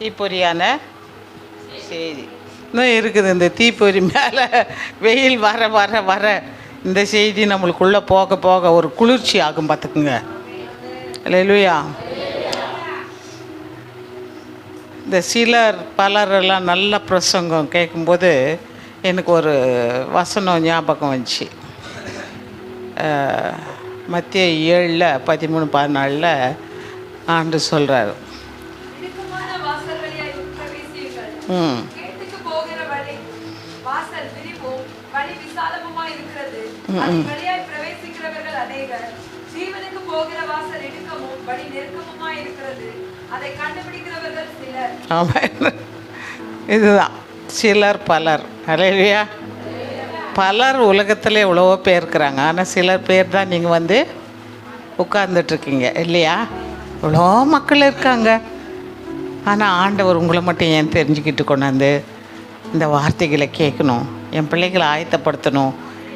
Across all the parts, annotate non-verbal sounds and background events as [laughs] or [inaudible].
தீப்பொறியான செய்தி. இன்னும் இருக்குது இந்த தீப்பொறி மேலே வெயில் வர வர வர. இந்த செய்தி நம்மளுக்குள்ளே போக போக ஒரு குளிர்ச்சி ஆகும் பார்த்துக்குங்க. இல்லையா இந்த சிலர் பலரெல்லாம் நல்ல பிரசங்கம் கேட்கும்போது எனக்கு ஒரு வசனம் ஞாபகம் வந்துச்சு. மத்திய ஏழில் பதிமூணு பதினாலில் ஆண்டு சொல்கிறாரு இதுதான். சிலர் பலர். அலையிலையா பலர் உலகத்தில் எவ்வளவோ பேர் இருக்கிறாங்க. ஆனால் சிலர் பேர் தான் நீங்கள் வந்து உட்கார்ந்துட்ருக்கீங்க இல்லையா? இவ்வளோ மக்கள் இருக்காங்க. ஆனால் ஆண்டவர் உங்களை மட்டும் ஏன் தெரிஞ்சுக்கிட்டு கொண்டாந்து இந்த வார்த்தைகளை கேட்கணும்? என் பிள்ளைகளை ஆயத்தப்படுத்தணும்.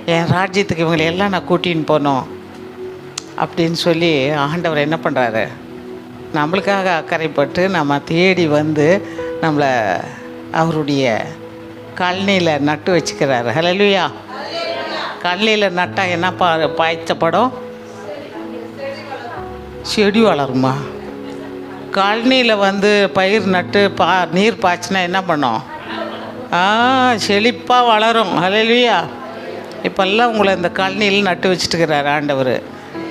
என் ராஜ்யத்துக்கு இவங்களை எல்லாம் நான் கூட்டின்னு போகணும். அப்படின்னு சொல்லி ஆண்டவர் என்ன பண்ணுறாரு நம்மளுக்காக அக்கறைப்பட்டு நம்ம தேடி வந்து நம்மளை அவருடைய கழனியில் நட்டு வச்சுக்கிறாரு. ஹலலுயா கழனியில் நட்டால் என்ன பா பாய்ச்சப்படும்? செடி வளருமா கழனியில் வந்து பயிர் நட்டு பா நீர் பாய்ச்சினா என்ன பண்ணும்? ஆ செழிப்பாக வளரும். அலையிலையா இப்போல்லாம் உங்களை இந்த கழனியில் நட்டு வச்சுட்டுக்கிறார் ஆண்டவர்.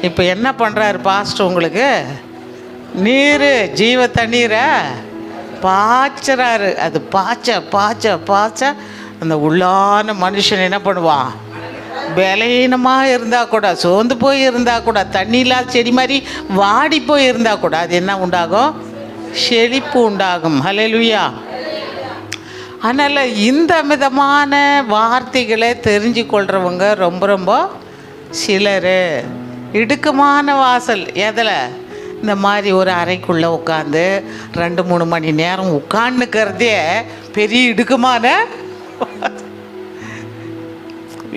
இப்போ என்ன பண்ணுறாரு பாஸ்ட் உங்களுக்கு? நீர் ஜீவ தண்ணீரை பாய்ச்சறாரு. அது பாய்ச்ச பாய்ச்ச பாய்ச்ச அந்த உள்ளான மனுஷன் என்ன பண்ணுவான்? பலவீனமாக இருந்தால் கூட சோர்ந்து போய் இருந்தால் கூட தண்ணி இல்லாத செடி மாதிரி வாடி போய் இருந்தால் கூட அது என்ன உண்டாகும்? செழிப்பு உண்டாகும். ஹalleluya. அதனால் இந்த விதமான வார்த்தைகளை தெரிஞ்சு கொள்கிறவங்க ரொம்ப ரொம்ப சிலர். இடுக்கமான வாசல் எதில்? இந்த மாதிரி ஒரு அறைக்குள்ளே உட்காந்து ரெண்டு மூணு மணி நேரம் உட்காந்துக்கிறதே பெரிய இடுக்கமான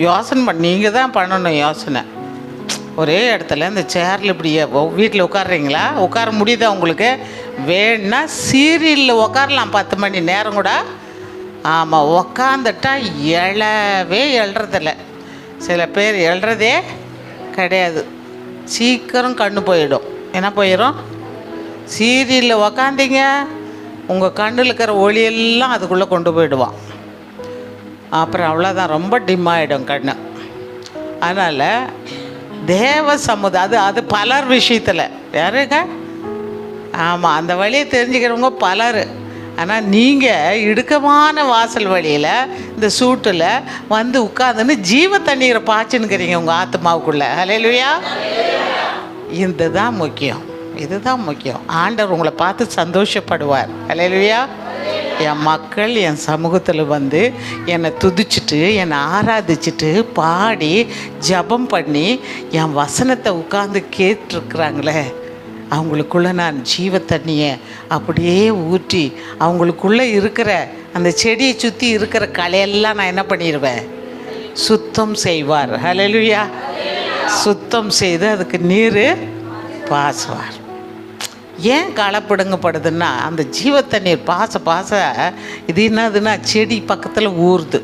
யோசனை பண்ண நீங்கள் தான் பண்ணணும் யோசனை. ஒரே இடத்துல இந்த சேரில் இப்படி வீட்டில் உட்காடுறீங்களா உட்கார முடியுதா உங்களுக்கு? வேணும்னா சீரியலில் உட்காரலாம் பத்து மணி நேரம் கூட. ஆமாம் உக்காந்துட்டா எழவே எழுறதில்ல. சில பேர் எழுறதே கிடையாது. சீக்கிரம் கண்ணு போயிடும். என்ன போயிடும் சீரியலில் உக்காந்தீங்க உங்கள் கண்ணில் இருக்கிற ஒளியெல்லாம் அதுக்குள்ளே கொண்டு போயிடுவான். அப்புறம் அவ்வளோதான் ரொம்ப டிம் ஆகிடும் கண்ணு. அதனால் தேவ சமுதாயம் அது அது பலர் விஷயத்தில். யாருங்க? ஆமாம் அந்த வழியை தெரிஞ்சுக்கிறவங்க பலர். ஆனால் நீங்கள் இடுக்கமான வாசல் வழியில் இந்த சூட்டில் வந்து உட்காந்துன்னு ஜீவ தண்ணீரை பாய்ச்சுன்னுக்கிறீங்க உங்கள் ஆத்மாவுக்குள்ளே ஹalleluya. இந்த தான் முக்கியம். இதுதான் முக்கியம். ஆண்டவர் உங்களை பார்த்து சந்தோஷப்படுவார். ஹalleluya. என் மக்கள் என் சமூகத்தில் வந்து என்னை துதிச்சிட்டு என்னை ஆராதிச்சிட்டு பாடி ஜெபம் பண்ணி என் வசனத்தை உட்காந்து கேட்டிருக்கிறாங்களே அவங்களுக்குள்ள நான் ஜீவ தண்ணியை அப்படியே ஊற்றி அவங்களுக்குள்ளே இருக்கிற அந்த செடியை சுற்றி இருக்கிற களையெல்லாம் நான் என்ன பண்ணிடுவேன் சுத்தம் செய்வார். ஹலலுயா சுத்தம் செய்து அதுக்கு நீர் பாசுவார். ஏன் களை பிடுங்கப்படுதுன்னா அந்த ஜீவ தண்ணீர் பாச பாச இது என்னதுன்னா செடி பக்கத்தில் ஊறுது.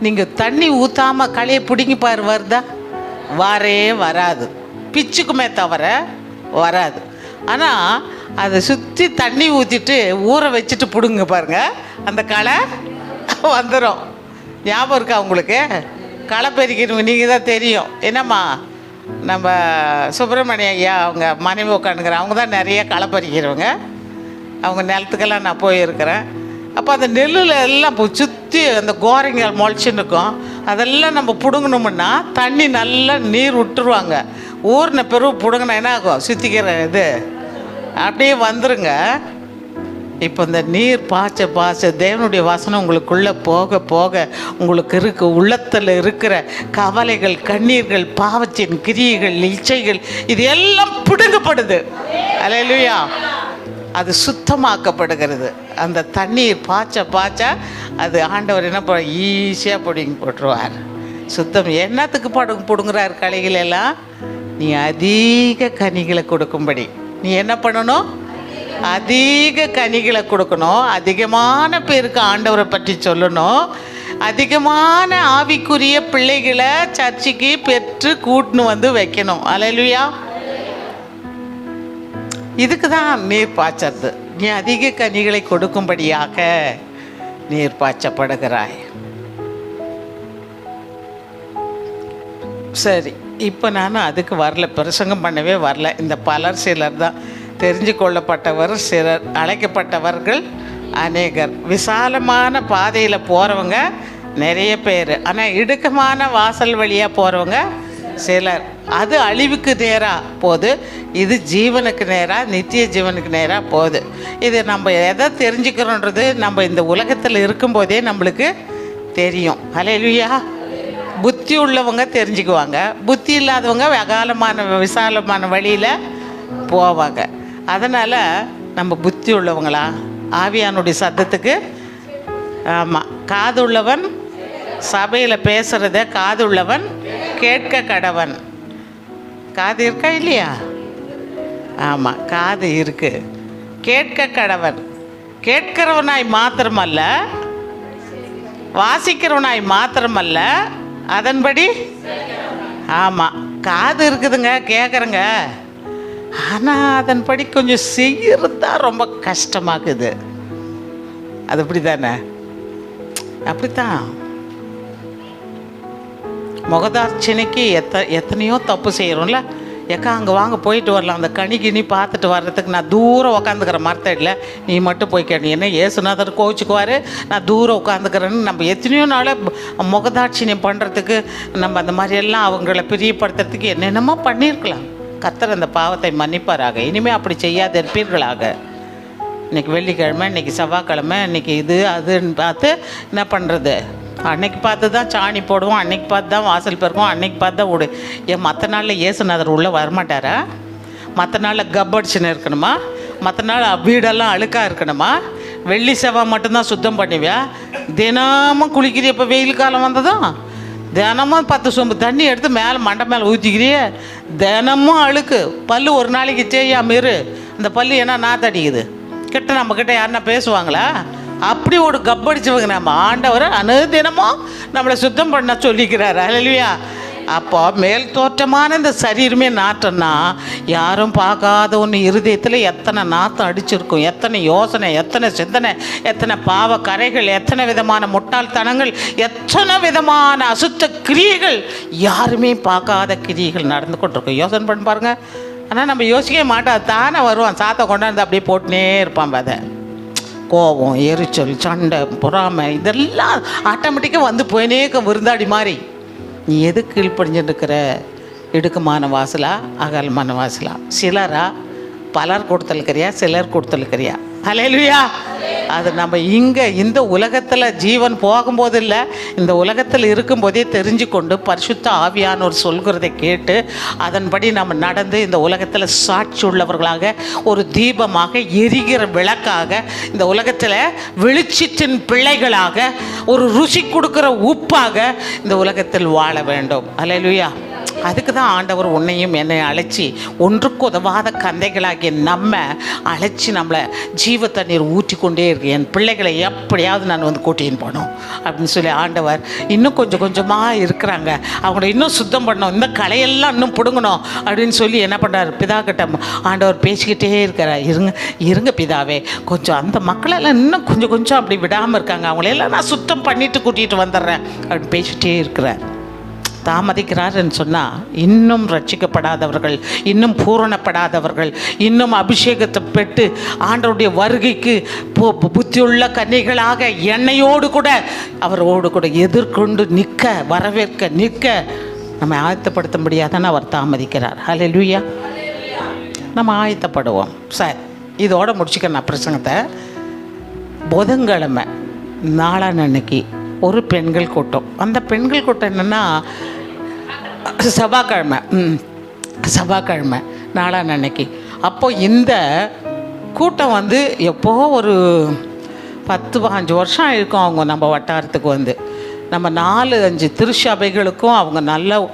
நீங்கள் தண்ணி ஊற்றாமல் களையை பிடுங்கி பாரு வருதா? வரே வராது. பிச்சுக்குமே தவிர வராது. ஆனால் அதை சுற்றி தண்ணி ஊற்றிட்டு ஊற வச்சுட்டு பிடுங்க பாருங்க அந்த களை வந்துடும் ஞாபகம் இருக்கா உங்களுக்கு? களை பறிக்கிறவங்க நீங்கள் தான் தெரியும். என்னம்மா? நம்ம சுப்பிரமணிய ஐயா அவங்க மனைவி உட்காந்துக்கிற அவங்க தான் நிறைய களைப்பறிக்கிறவங்க அவங்க நிலத்துக்கெல்லாம் நான் போயிருக்கிறேன். அப்போ அந்த நெல்லில் எல்லாம் இப்போ சுற்றி அந்த கோரைங்கள் முளைச்சின்னு இருக்கும். அதெல்லாம் நம்ம பிடுங்கணுமுன்னா தண்ணி நல்லா நீர் விட்டுருவாங்க. ஊர்ன பெரு பிடுங்கினா என்ன ஆகும்? சுற்றிக்கிற இது. அப்படியே வந்துருங்க. இப்போ இந்த நீர் பாய்ச்ச பாய்ச்ச தேவனுடைய வாசனை உங்களுக்குள்ளே போக போக உங்களுக்கு இருக்கு உள்ளத்தில் இருக்கிற கவலைகள் கண்ணீர்கள் பாவத்தின் கிரியைகள் இச்சைகள் இது எல்லாம் பிடுங்கப்படுது. அலையிலுயா. அது சுத்தமாக்கப்படுகிறது. அந்த தண்ணீர் பாய்ச்ச பாய்ச்ச அது ஆண்டவர் என்ன பண்ண ஈஸியாக பிடுங்கி போட்டுருவார். சுத்தம் என்னத்துக்கு படுங்க பிடுங்குறார் கலைகளெல்லாம்? நீ அதிக கனிகளை கொடுக்கும்படி. நீ என்ன பண்ணணும்? அதிக கனிகளை கொடுக்கணும். அதிகமான பேருக்கு ஆண்டவரை பற்றி சொல்லணும். அதிகமான ஆவிக்குரிய பிள்ளைகளை சர்ச்சுக்கு பெற்று கூட்டின்னு வந்து வைக்கணும். அலையிலுயா இதுக்கு தான் நீர் பாய்ச்சறது. நீ அதிக கனிகளை கொடுக்கும்படியாக நீர் பாய்ச்சப்படுகிறாய். சரி இப்போ நான் அதுக்கு வரல. பிரசங்கம் பண்ணவே வரல. இந்த பலர் சிலர் தான் தெரிஞ்சு கொள்ளப்பட்டவர் சிலர் அழைக்கப்பட்டவர்கள் அநேகர். விசாலமான பாதையில் போகிறவங்க நிறைய பேர். ஆனால் இடுக்கமான வாசல் வழியாக போகிறவங்க சிலர். அது அழிவுக்கு நேராக போகுது இது ஜீவனுக்கு நேராக நித்திய ஜீவனுக்கு நேராக போகுது இது நம்ம எதை தெரிஞ்சுக்கிறோன்றது நம்ம இந்த உலகத்தில் இருக்கும்போதே நம்மளுக்கு தெரியும். ஹalleluya. புத்தி உள்ளவங்க தெரிஞ்சுக்குவாங்க. புத்தி இல்லாதவங்க அகாலமான விசாலமான வழியில் போவாங்க. அதனால் நம்ம புத்தி உள்ளவங்களா? ஆவியானுடைய சத்தத்துக்கு ஆமாம் காது உள்ளவன் சபையில் பேசுகிறத காது உள்ளவன் கேட்க கடவன். காது இருக்கா இல்லையா? ஆமாம் காது இருக்குது கேட்க கடவன். கேட்கிறவனாய் மாத்திரமல்ல வாசிக்கிறவனாய் மாத்திரமல்ல அதன்படி ஆமாம் காது இருக்குதுங்க கேட்குறங்க ஆனால் அதன்படி கொஞ்சம் செய்கிறது தான் ரொம்ப கஷ்டமாக்குது அது அப்படி தானே அப்படித்தான். முகதாட்சணைக்கு எத்த எத்தனையோ தப்பு செய்கிறோம்ல ஏக்கா அங்கே வாங்க போயிட்டு வரலாம். அந்த கனி கிணி பார்த்துட்டு வர்றதுக்கு நான் தூரம் உட்காந்துக்கிற மரத்தடியில் நீ மட்டும் போய் கேட்டு என்ன ஏசுநாதர் கோவிச்சுக்குவார்? நான் தூரம் உட்காந்துக்கிறேன்னு நம்ம எத்தனையோ நாள் முகதாட்சிணியம் பண்ணுறதுக்கு நம்ம அந்த மாதிரி எல்லாம் அவங்கள பிரியப்படுத்துறதுக்கு என்னென்னமோ பண்ணியிருக்கலாம். கத்தர் அந்த பாவத்தை மன்னிப்பாராக. இனிமேல் அப்படி செய்யாத இருப்பீர்களாக. இன்னைக்கு வெள்ளிக்கிழமை இன்னைக்கு செவ்வாய்க்கிழமை இன்னைக்கு இது அதுன்னு பார்த்து என்ன பண்ணுறது அன்னைக்கு பார்த்து தான் சாணி போடுவோம் அன்னைக்கு பார்த்து தான் வாசல் பெருக்கும் அன்னைக்கு பார்த்து தான் விடு ஏன் மற்ற நாளில் இயேசுநாதர் உள்ளே வரமாட்டாரா? மற்ற நாளில் கப்படிச்சுன்னு இருக்கணுமா? மற்ற நாள் வீடெல்லாம் அழுக்காக இருக்கணுமா? வெள்ளி செவ்வாய் மட்டும்தான் சுத்தம் பண்ணுவியா? தினமும் குளிக்கிறிய இப்போ வெயில் காலம் வந்ததும்? தினமும் பத்து சொம்பு தண்ணி எடுத்து மேலே மண்டை மேலே ஊற்றிக்கிறியே தினமும் அழுக்கு. பல்லு ஒரு நாளைக்கு செய்யாம இரு. இந்த பல்லு என்ன நாத்தடிக்குது கிட்ட நம்ம கிட்ட யாருன்னா பேசுவாங்களா? அப்படி ஒரு கப்படிச்சவங்க நம்ம ஆண்டவர் அனுதினமும் நம்மளை சுத்தம் பண்ண சொல்லிக்கிறார். அல்லையா அப்போ மேல் தோற்றமான இந்த சரீரமே நாற்றம்னா யாரும் பார்க்காத ஒன்று இருதயத்தில் எத்தனை நாத்தம் அடிச்சிருக்கும் எத்தனை யோசனை எத்தனை சிந்தனை எத்தனை பாவ கரைகள் எத்தனை விதமான முட்டாள்தனங்கள் எத்தனை விதமான அசுத்த கிரியைகள் யாருமே பார்க்காத கிரியைகள் நடந்து கொண்டிருக்கும். யோசனை பண்ணி பாருங்க. ஆனால் நம்ம யோசிக்கவே மாட்டோம். தானே வருவான். சாத்தை கொண்டாந்து அப்படியே போட்டுனே இருப்பான் அதை கோபம் எரிச்சல் சண்டை பொறாமை இதெல்லாம் ஆட்டோமேட்டிக்காக வந்து போயினே இருக்க விருந்தாடி மாதிரி. நீ எது கீழ்ப்படிஞ்சுட்டு இருக்கிற இடுக்கமான வாசலா அகலமான வாசலா? சிலரா பலர் கொடுத்தலுக்கிறியா சிலர் கொடுத்தலுக்கிறியா? அலையிலுயா அது நம்ம இங்கே இந்த உலகத்தில் ஜீவன் போகும்போது இல்லை இந்த உலகத்தில் இருக்கும்போதே தெரிஞ்சு கொண்டு பரிசுத்த ஆவியானோர் சொல்கிறதை கேட்டு அதன்படி நம்ம நடந்து இந்த உலகத்தில் சாட்சி உள்ளவர்களாக ஒரு தீபமாக எரிகிற விளக்காக இந்த உலகத்தில் வெளிச்சத்தின் பிள்ளைகளாக ஒரு ருசி கொடுக்குற உப்பாக இந்த உலகத்தில் வாழ வேண்டும். அலையலுயா அதுக்கு தான் ஆண்டவர் உன்னையும் என்னை அழைச்சி ஒன்றுக்கு உதவாத கந்தைகளாகிய நம்ம அழைச்சி நம்மளை ஜீவ தண்ணீர் ஊற்றி கொண்டே இருக்கு. என் பிள்ளைகளை எப்படியாவது நான் வந்து கூட்டின்னு போனோம் அப்படின்னு சொல்லி ஆண்டவர் இன்னும் கொஞ்சம் கொஞ்சமாக இருக்கிறாங்க. அவங்கள இன்னும் சுத்தம் பண்ணணும். இந்த கலையெல்லாம் இன்னும் பிடுங்கணும் அப்படின்னு சொல்லி என்ன பண்ணுறாரு பிதா கிட்ட ஆண்டவர் பேசிக்கிட்டே இருக்கிறார். இருங்க இருங்க பிதாவே. கொஞ்சம் அந்த மக்களெல்லாம் இன்னும் கொஞ்சம் கொஞ்சம் அப்படி விடாமல் இருக்காங்க. அவங்களையெல்லாம் நான் சுத்தம் பண்ணிட்டு கூட்டிகிட்டு வந்துடுறேன் அப்படின்னு பேசிகிட்டே இருக்கிறார். தாமதிக்கிறார்ன்னு சொன்னால் இன்னும் ரட்சிக்கப்படாதவர்கள் இன்னும் பூரணப்படாதவர்கள் இன்னும் அபிஷேகத்தை பெற்று ஆண்டவருடைய வருகைக்கு பு- பு- புத்தியுள்ள கன்னிகளாக எண்ணெயோடு கூட அவரோடு கூட எதிர்கொண்டு நிற்க வரவேற்க நிற்க நம்ம ஆயத்தப்படுத்த முடியாதானே அவர் தாமதிக்கிறார். ஹலே லூயா நம்ம ஆயத்தப்படுவோம். சார் இதோட முடிச்சுக்கிறேன் நான் பிரசங்கத்தை. புதன்கிழமை நாளான அன்னைக்கு ஒரு பெண்கள் கூட்டம். அந்த பெண்கள் கூட்டம் என்னென்னா செவ்வாய்க்கிழமை. ம். செவ்வாய்க்கிழமை நாளான அன்னைக்கு. அப்போ இந்த கூட்டம் வந்து எப்போ ஒரு பத்து அஞ்சு வருஷம் இருக்கும் அவங்க நம்ம வட்டாரத்துக்கு வந்து. நம்ம நாலு அஞ்சு திருச்சபைகளுக்கும் அவங்க நல்ல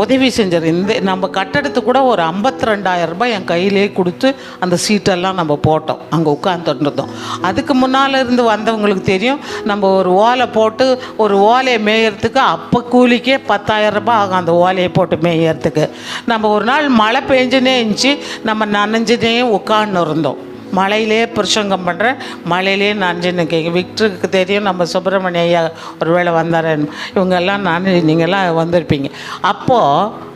உதவி செஞ்சார் இந்த நம்ம கட்டடத்துக்கு கூட ஒரு 52000 ரூபாய் என் கையிலே கொடுத்து அந்த சீட்டெல்லாம் நம்ம போட்டோம். அங்கே உட்காந்துருந்தோம் அதுக்கு முன்னால் இருந்து வந்தவங்களுக்கு தெரியும் நம்ம ஒரு ஓலை போட்டு ஒரு ஓலையை மேயறதுக்கு அப்போ கூலிக்கே 10000 ரூபாய் ஆகும் அந்த ஓலையை போட்டு மேயறதுக்கு. நம்ம ஒரு நாள் மழை பெஞ்சுனே இருந்துச்சு நம்ம நனைஞ்சுனே உட்காந்து இருந்தோம். மலையிலே பிரசங்கம் பண்ணுறேன் மலையிலே நஞ்சு கேட்க விக்டருக்கு தெரியும் நம்ம சுப்பிரமணிய ஐயா ஒரு வேளை வந்தாரன் இவங்கெல்லாம் நான் நீங்கள்லாம் வந்திருப்பீங்க. அப்போது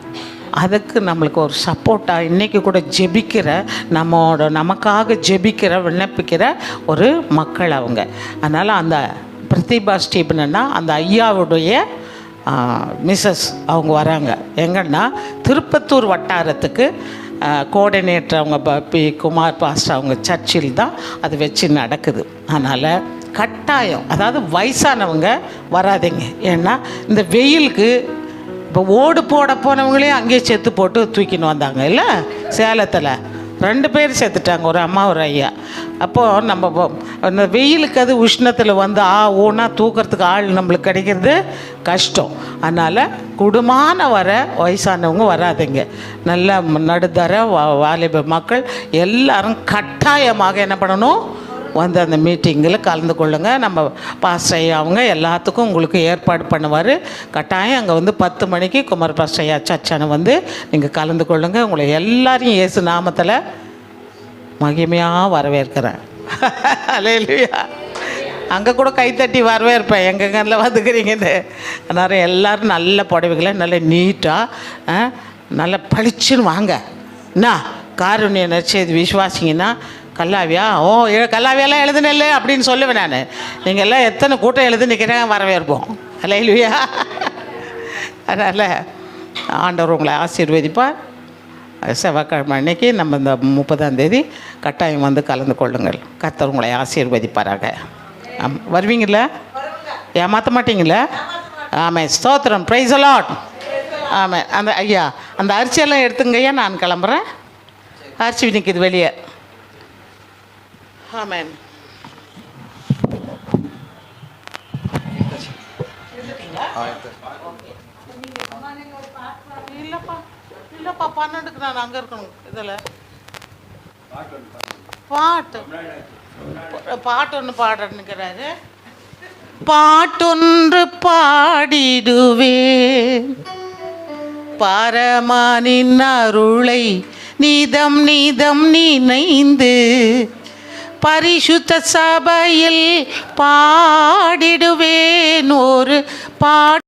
அதுக்கு நம்மளுக்கு ஒரு சப்போர்ட்டாக இன்றைக்கி கூட ஜெபிக்கிற நம்மோட நமக்காக ஜெபிக்கிற விண்ணப்பிக்கிற ஒரு மக்கள் அவங்க. அதனால் அந்த பிரதிபா ஸ்டீபனா அந்த ஐயாவுடைய மிஸ்ஸஸ் அவங்க வராங்க. எங்கன்னா திருப்பத்தூர் வட்டாரத்துக்கு கோஆர்டினேட்டர் அவங்க ப- பி குமார் பாஸ்டர் அவங்க சர்ச்சில் தான் அது வச்சு நடக்குது. அதனால் கட்டாயம் அதாவது வயசானவங்க வராதீங்க. ஏன்னா இந்த வெயிலுக்கு இப்போ ஓடு போட போனவங்களே அங்கேயே செத்து போட்டு தூக்கின்னு வந்தாங்க இல்லை? சேலத்தில். ரெண்டு பேர் செத்துட்டாங்க ஒரு அம்மா ஒரு ஐயா. அப்போது நம்ம அந்த வெயிலுக்கு அது உஷ்ணத்தில் வந்து ஆ ஊனா தூக்கிறதுக்கு ஆள் நம்மளுக்கு கிடைக்கிறது கஷ்டம். அதனால் குடுமான வர வயசானவங்க வராதுங்க. நல்ல நடுத்தர வா வாலிப மக்கள் எல்லாரும் கட்டாயமாக என்ன பண்ணணும்? வந்து அந்த மீட்டிங்கில் கலந்து கொள்ளுங்கள் நம்ம பாஸ்டர் அவங்க எல்லாத்துக்கும் உங்களுக்கு ஏற்பாடு பண்ணுவார். கட்டாயம் அங்கே வந்து பத்து மணிக்கு குமார் பாஸ்டையா சச்சனை வந்து நீங்கள் கலந்து கொள்ளுங்கள் உங்களை எல்லாரையும் இயேசு நாமத்தில் மகிமையாக வரவேற்கிறேன். [laughs] அலையிலுயா அங்கே கூட கைத்தட்டி வரவேற்பேன். எங்கெங்கெல்லாம் வந்துக்கிறீங்கன்னு அதனால் எல்லோரும் நல்ல புடவைகளை நல்ல நீட்டாக நல்ல பளிச்சுன்னு வாங்க. என்ன? காருண்ய நற்செய்தி விசுவாசிங்கன்னா கல்லாவியா? ஓ எ- கல்லாவியெல்லாம் எழுதுனல்ல அப்படின்னு சொல்லுவேன் நான். நீங்கள் எல்லாம் எத்தனை கூட்டம் எழுதி நிற்கிறேன் வரவேற்போம். அலையிலுயா? அதனால் ஆண்டவர் உங்களை ஆசீர்வதிப்பார். செவ்வாய்க்கிழமை அன்னைக்கு நம்ம இந்த முப்பதாம் தேதி கட்டாயம் வந்து கலந்து கொள்ளுங்கள். கத்தர் உங்களை ஆசீர்வதிப்பாராக. ஆம் வருவீங்கள ஏமாற்ற மாட்டீங்களா ஆமாம் ஸ்தோத்திரம் ப்ரைஸ் அலாட் ஆமாம் அந்த ஐயா அந்த அரிசியெல்லாம் எடுத்துங்கய்யா நான் கிளம்புறேன். அரிசி நிற்கிது வெளியே. ஆமாம் இல்லைப்பா இல்லைப்பா பன்னெண்டுக்கு நான் அங்கே இருக்கணும். இதில். பாட்டு. பாட்டு ஒன்று பாடுறேன்னுக்கிறாரு பாட்டொன்று பாடிடுவே பரமானின் அருளை நீதம் நீதம் நினைந்து பரிசுத்த சபையில் பாடிடுவேன். ஒரு பாட்டு